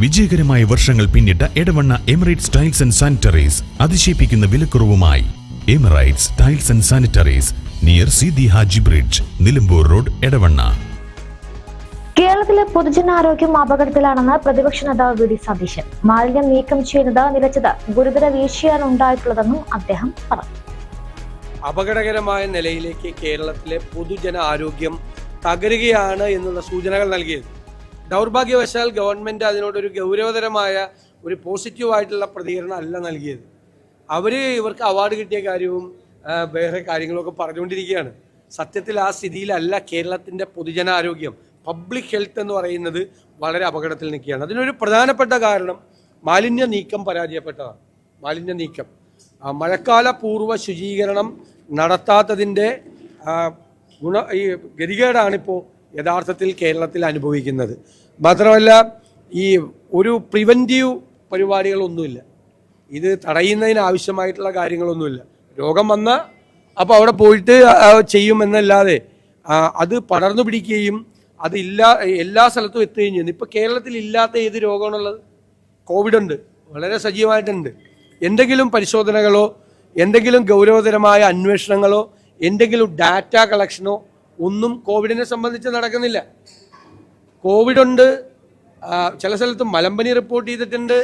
വിജയകരമായ വർഷങ്ങൾ പിന്നിട്ട Edavanna Emirates tiles and sanitaries അതിശയിപ്പിക്കുന്ന വിലക്കുറവുമായി. Emirates tiles and sanitaries near Sidi Haji bridge Nilambur road Edavanna. കേരളത്തിലെ പൊതുജനാരോഗ്യം അപകടത്തിലാണെന്ന് പ്രതിപക്ഷ നേതാവ് വി ഡി സതീശൻ. മാലിന്യം നീക്കം ചെയ്യുന്നത് നിലച്ചത് ഗുരുതര വീഴ്ചയാണ് ഉണ്ടായിട്ടുള്ളതെന്നും അദ്ദേഹം പറഞ്ഞു. അപകടകരമായ നിലയിലേക്ക് കേരളത്തിലെ പൊതുജന ആരോഗ്യം തകരുകയാണ് എന്നുള്ള സൂചനകൾ നൽകിയത് ദൗർഭാഗ്യവശാൽ ഗവൺമെന്റ് അതിനോടൊരു ഗൗരവതരമായ ഒരു പോസിറ്റീവായിട്ടുള്ള പ്രതികരണം അല്ല നൽകിയത്. അവർ ഇവർക്ക് അവാർഡ് കിട്ടിയ കാര്യവും വേറെ കാര്യങ്ങളൊക്കെ പറഞ്ഞുകൊണ്ടിരിക്കുകയാണ്. സത്യത്തിൽ ആ സ്ഥിതിയിലല്ല കേരളത്തിന്റെ പൊതുജനാരോഗ്യം പബ്ലിക് ഹെൽത്ത് എന്ന് പറയുന്നത് വളരെ അപകടത്തിൽ നിൽക്കുകയാണ്. അതിനൊരു പ്രധാനപ്പെട്ട കാരണം മാലിന്യ നീക്കം പരാജയപ്പെട്ടതാണ്. മാലിന്യ നീക്കം. മഴക്കാല പൂർവ ശുചീകരണം നടത്താത്തതിന്റെ ഗുണ ഈ ഗതികേടാണിപ്പോൾ യഥാർത്ഥത്തിൽ കേരളത്തിൽ അനുഭവിക്കുന്നത്. മാത്രമല്ല ഈ ഒരു പ്രിവന്റീവ് പരിപാടികളൊന്നുമില്ല. ഇത് തടയുന്നതിന് ആവശ്യമായിട്ടുള്ള കാര്യങ്ങളൊന്നുമില്ല. രോഗം വന്ന അപ്പോൾ അവിടെ പോയിട്ട് ചെയ്യുമെന്നല്ലാതെ അത് പടർന്നു പിടിക്കുകയും അത് ഇല്ലാ എല്ലാ സ്ഥലത്തും എത്തുകയും ചെയ്യുന്നു. ഇപ്പോൾ കേരളത്തിൽ ഇല്ലാത്ത ഏത് രോഗമാണുള്ളത്? കോവിഡ് ഉണ്ട് വളരെ സജീവമായിട്ടുണ്ട്. എന്തെങ്കിലും പരിശോധനകളോ എന്തെങ്കിലും ഗൗരവതരമായ അന്വേഷണങ്ങളോ എന്തെങ്കിലും ഡാറ്റ കളക്ഷനോ ഒന്നും കോവിഡിനെ സംബന്ധിച്ച് നടക്കുന്നില്ല. കോവിഡ് ഉണ്ട് ചില സ്ഥലത്ത് മലമ്പനി റിപ്പോർട്ട് ചെയ്തിട്ടുണ്ട്.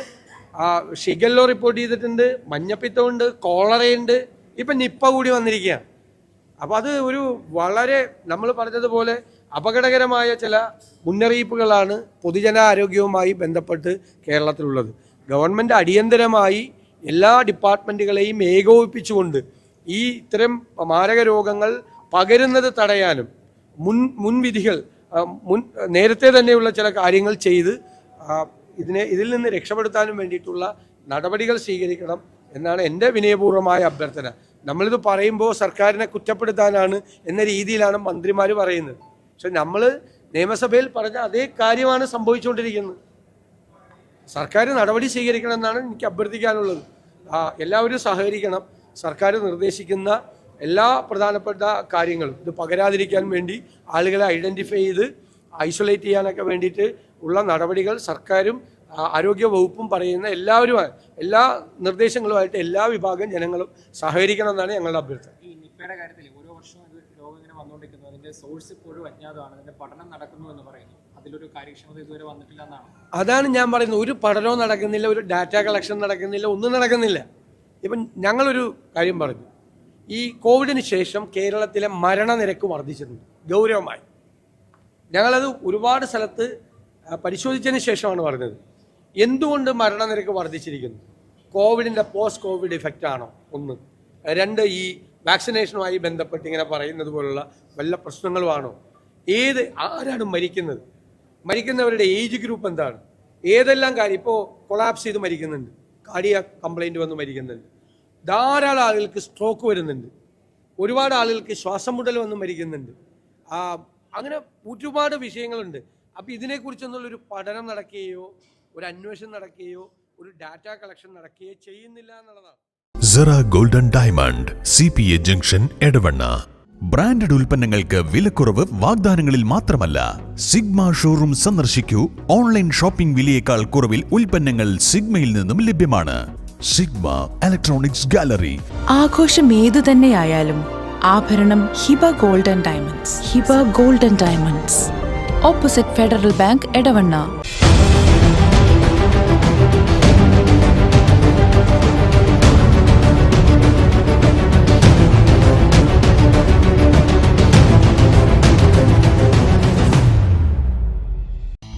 ഷിഗല്ലോ റിപ്പോർട്ട് ചെയ്തിട്ടുണ്ട്. മഞ്ഞപ്പിത്തമുണ്ട് കോളറയുണ്ട്. ഇപ്പം നിപ്പ കൂടി വന്നിരിക്കുകയാണ്. അപ്പോൾ അത് ഒരു വളരെ നമ്മൾ പറഞ്ഞതുപോലെ അപകടകരമായ ചില മുന്നറിയിപ്പുകളാണ് പൊതുജനാരോഗ്യവുമായി ബന്ധപ്പെട്ട് കേരളത്തിലുള്ളത്. ഗവൺമെന്റ് അടിയന്തരമായി എല്ലാ ഡിപ്പാർട്ട്മെന്റുകളെയും ഏകോപിപ്പിച്ചുകൊണ്ട് ഈ ഇത്തരം മാരക രോഗങ്ങൾ പകരുന്നത് തടയാനും മുൻ മുൻവിധികൾ മുൻ നേരത്തെ തന്നെയുള്ള ചില കാര്യങ്ങൾ ചെയ്ത് ഇതിനെ ഇതിൽ നിന്ന് രക്ഷപ്പെടുത്താനും വേണ്ടിയിട്ടുള്ള നടപടികൾ സ്വീകരിക്കണം എന്നാണ് എന്റെ വിനയപൂർവമായ അഭ്യർത്ഥന. നമ്മളിത് പറയുമ്പോൾ സർക്കാരിനെ കുറ്റപ്പെടുത്താനാണ് എന്ന രീതിയിലാണ് മന്ത്രിമാർ പറയുന്നത്. പക്ഷെ നമ്മൾ നിയമസഭയിൽ പറഞ്ഞ അതേ കാര്യമാണ് സംഭവിച്ചുകൊണ്ടിരിക്കുന്നത്. സർക്കാർ നടപടി സ്വീകരിക്കണം എന്നാണ് എനിക്ക് അഭ്യർത്ഥിക്കാനുള്ളത്. എല്ലാവരും സഹകരിക്കണം. സർക്കാർ നിർദ്ദേശിക്കുന്ന എല്ലാ പ്രധാനപ്പെട്ട കാര്യങ്ങളും ഇത് പകരാതിരിക്കാൻ വേണ്ടി ആളുകളെ ഐഡന്റിഫൈ ചെയ്ത് ഐസൊലേറ്റ് ചെയ്യാനൊക്കെ വേണ്ടിയിട്ട് ഉള്ള നടപടികൾ സർക്കാരും ആരോഗ്യ വകുപ്പും പറയുന്ന എല്ലാവരുമായി എല്ലാ നിർദ്ദേശങ്ങളുമായിട്ട് എല്ലാ വിഭാഗം ജനങ്ങളും സഹകരിക്കണം എന്നാണ് ഞങ്ങളുടെ അഭ്യർത്ഥന. ഈ നിപ്പയുടെ കാര്യത്തിൽ ഓരോ വർഷവും ഇത് രോഗം ഇങ്ങനെ വന്നുകൊണ്ടിരിക്കുന്നു. അതിന്റെ സോഴ്സ് ഇപ്പോഴും അജ്ഞാതമാണ്. അതിന്റെ പഠനം നടക്കുന്നു എന്ന് പറയുന്നു. അതിലൊരു കാര്യക്ഷമത ഇതുവരെ വന്നിട്ടില്ല എന്നാണ്. അതാണ് ഞാൻ പറയുന്നത്. ഒരു പഠനവും നടക്കുന്നില്ല ഒരു ഡാറ്റ കളക്ഷൻ നടക്കുന്നില്ല ഒന്നും നടക്കുന്നില്ല. ഇപ്പം ഞങ്ങളൊരു കാര്യം പറഞ്ഞു. ഈ കോവിഡിന് ശേഷം കേരളത്തിലെ മരണനിരക്ക് വർദ്ധിച്ചിട്ടുണ്ട്. ഗൗരവമായി. ഞങ്ങളത് ഒരുപാട് സ്ഥലത്ത് പരിശോധിച്ചതിന് ശേഷമാണ് പറഞ്ഞത്. എന്തുകൊണ്ട് മരണനിരക്ക് വർദ്ധിച്ചിരിക്കുന്നു? കോവിഡിന്റെ പോസ്റ്റ് കോവിഡ് ഇഫക്റ്റ് ആണോ? ഒന്ന്. രണ്ട് ഈ വാക്സിനേഷനുമായി ബന്ധപ്പെട്ട് ഇങ്ങനെ പറയുന്നത് പോലുള്ള വല്ല പ്രശ്നങ്ങളുമാണോ ഏത് ആരാണ് മരിക്കുന്നത്? മരിക്കുന്നവരുടെ ഏജ് ഗ്രൂപ്പ് എന്താണ്? ഏതെല്ലാം കാര്യം? ഇപ്പോൾ കൊളാപ്സ് ചെയ്ത് മരിക്കുന്നുണ്ട്. കാർഡിയ കംപ്ലൈന്റ് വന്ന് മരിക്കുന്നുണ്ട്. ധാരാളം ആളുകൾക്ക് സ്ട്രോക്ക് വരുന്നുണ്ട്. ഒരുപാട് ആളുകൾക്ക് ശ്വാസം മുട്ടൽ വന്ന് മരിക്കുന്നുണ്ട്. അങ്ങനെ ഒരുപാട് വിഷയങ്ങളുണ്ട്. അപ്പോൾ ഇതിനെക്കുറിച്ചൊന്നുള്ളൊരു പഠനം നടക്കുകയോ ഒരു അന്വേഷണം നടക്കുകയോ ഒരു ഡാറ്റ കളക്ഷൻ നടക്കുകയോ ചെയ്യുന്നില്ല എന്നുള്ളതാണ്. Sera golden diamond C P A junction Edavanna. Branded ഉൽപ്പന്നങ്ങൾക്ക് വിലക്കുറവ് വാഗ്ദാനങ്ങളിൽ മാത്രമല്ല. സിഗ്മ ഷോറൂം സന്ദർശിക്കൂ. ഓൺലൈൻ ഷോപ്പിംഗ് വിലയേക്കാൾ കുറവിൽ ഉൽപ്പന്നങ്ങൾ സിഗ്മയിൽ നിന്നും ലഭ്യമാണ്. സിഗ്മ ഇലക്ട്രോണിക്സ് ഗാലറി ആഘോഷം ഏതു തന്നെയായാലും ആഭരണം Hiba golden diamonds. Hiba golden diamonds. Opposite federal bank Edavanna.